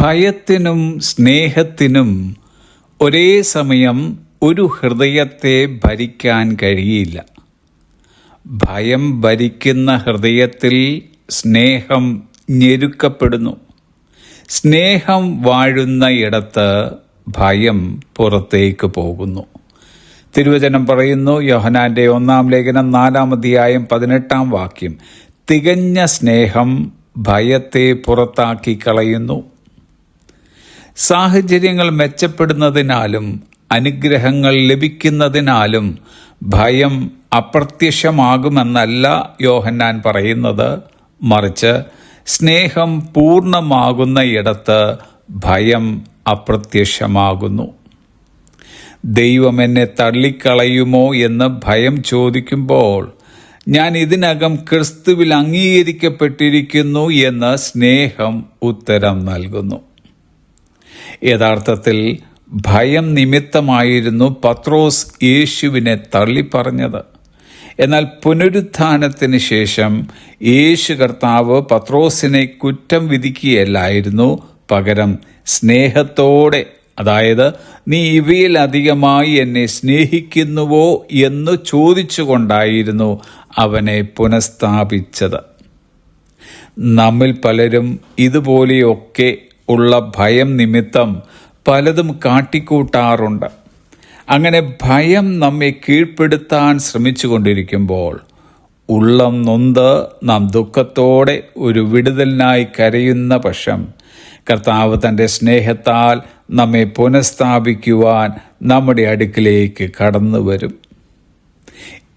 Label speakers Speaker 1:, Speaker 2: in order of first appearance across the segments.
Speaker 1: ഭയത്തിനും സ്നേഹത്തിനും ഒരേ സമയം ഒരു ഹൃദയത്തെ ഭരിക്കാൻ കഴിയില്ല. ഭയം ഭരിക്കുന്ന ഹൃദയത്തിൽ സ്നേഹം ഞെരുക്കപ്പെടുന്നു. സ്നേഹം വാഴുന്ന ഇടത്ത് ഭയം പുറത്തേക്ക് പോകുന്നു. തിരുവചനം പറയുന്നു യോഹനാന്റെ ഒന്നാം ലേഖനം നാലാം അധ്യായം പതിനെട്ടാം വാക്യം തികഞ്ഞ സ്നേഹം ഭയത്തെ പുറത്താക്കി കളയുന്നു. സാഹചര്യങ്ങൾ മെച്ചപ്പെടുന്നതിനാലും അനുഗ്രഹങ്ങൾ ലഭിക്കുന്നതിനാലും ഭയം അപ്രത്യക്ഷമാകുമെന്നല്ല യോഹന്നാൻ പറയുന്നത്. മറിച്ച് സ്നേഹം പൂർണമാകുന്ന ഇടത്ത് ഭയം അപ്രത്യക്ഷമാകുന്നു. ദൈവം എന്നെ തള്ളിക്കളയുമോ എന്ന് ഭയം ചോദിക്കുമ്പോൾ ഞാൻ ഇതിനകം ക്രിസ്തുവിൽ അംഗീകരിക്കപ്പെട്ടിരിക്കുന്നു എന്ന് സ്നേഹം ഉത്തരം നൽകുന്നു. യഥാർത്ഥത്തിൽ ഭയം നിമിത്തമായിരുന്നു പത്രോസ് യേശുവിനെ തള്ളിപ്പറഞ്ഞത്. എന്നാൽ പുനരുത്ഥാനത്തിന് ശേഷം യേശു കർത്താവ് പത്രോസിനെ കുറ്റം വിധിക്കുകയല്ലായിരുന്നു. പകരം സ്നേഹത്തോടെ അതായത് നീ ഇവയിലധികമായി എന്നെ സ്നേഹിക്കുന്നുവോ എന്ന് ചോദിച്ചുകൊണ്ടായിരുന്നു അവനെ പുനഃസ്ഥാപിച്ചത്. നമ്മിൽ പലരും ഇതുപോലെയൊക്കെ ഉള്ള ഭയം നിമിത്തം പലതും കാട്ടിക്കൂട്ടാറുണ്ട്. അങ്ങനെ ഭയം നമ്മെ കീഴ്പ്പെടുത്താൻ ശ്രമിച്ചു കൊണ്ടിരിക്കുമ്പോൾ ഉള്ളം നൊന്ത് നാം ദുഃഖത്തോടെ ഒരു വിടുതലിനായി കരയുന്ന പക്ഷം കർത്താവ് തന്റെ സ്നേഹത്താൽ നമ്മെ പുനഃസ്ഥാപിക്കുവാൻ നമ്മുടെ അടുക്കിലേക്ക് കടന്നു വരും.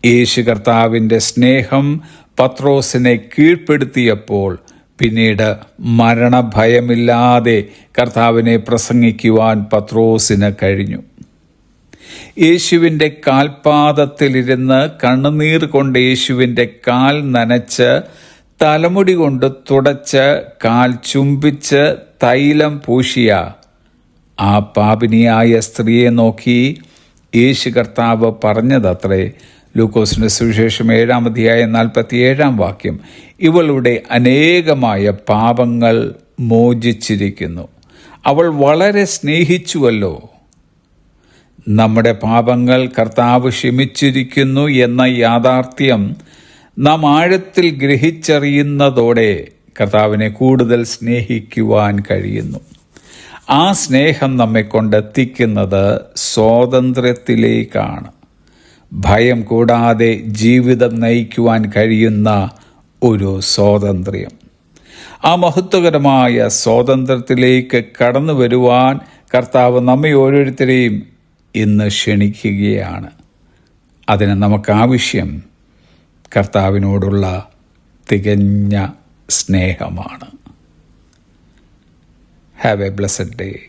Speaker 1: യേശു കർത്താവിന്റെ സ്നേഹം പത്രോസിനെ കീഴ്പ്പെടുത്തിയപ്പോൾ പിന്നീട് മരണഭയമില്ലാതെ കർത്താവിനെ പ്രസംഗിക്കുവാൻ പത്രോസിന് കഴിഞ്ഞു. യേശുവിന്റെ കാൽപാദത്തിലിരുന്ന് കണ്ണുനീർ കൊണ്ട് യേശുവിന്റെ കാൽ നനച്ച് തലമുടി കൊണ്ട് തുടച്ച് കാൽ ചുംബിച്ച് തൈലം പൂശിയ ആ പാപിനിയായ സ്ത്രീയെ നോക്കി യേശു കർത്താവ് പറഞ്ഞതത്രേ. ലൂക്കോസിന്റെ സുവിശേഷം ഏഴാം അധ്യായം നാൽപ്പത്തി ഏഴാം വാക്യം. ഇവളുടെ അനേകമായ പാപങ്ങൾ മോചിച്ചിരിക്കുന്നു. അവൾ വളരെ സ്നേഹിച്ചുവല്ലോ. നമ്മുടെ പാപങ്ങൾ കർത്താവ് ക്ഷമിച്ചിരിക്കുന്നു എന്ന യാഥാർത്ഥ്യം നാം ആഴത്തിൽ ഗ്രഹിച്ചറിയുന്നതോടെ കർത്താവിനെ കൂടുതൽ സ്നേഹിക്കുവാൻ കഴിയുന്നു. ആ സ്നേഹം നമ്മെ കൊണ്ടെത്തിക്കുന്നത് സ്വാതന്ത്ര്യത്തിലേക്കാണ്. ഭയം കൂടാതെ ജീവിതം നയിക്കുവാൻ കഴിയുന്ന ഒരു സ്വാതന്ത്ര്യം. ആ മഹത്വകരമായ സ്വാതന്ത്ര്യത്തിലേക്ക് കടന്നു വരുവാൻ കർത്താവ് നമ്മെ ഓരോരുത്തരെയും ഇന്ന് ക്ഷണിക്കുകയാണ്. അതിന് നമുക്കാവശ്യം കർത്താവിനോടുള്ള തികഞ്ഞ സ്നേഹമാണ്. Have A blessed day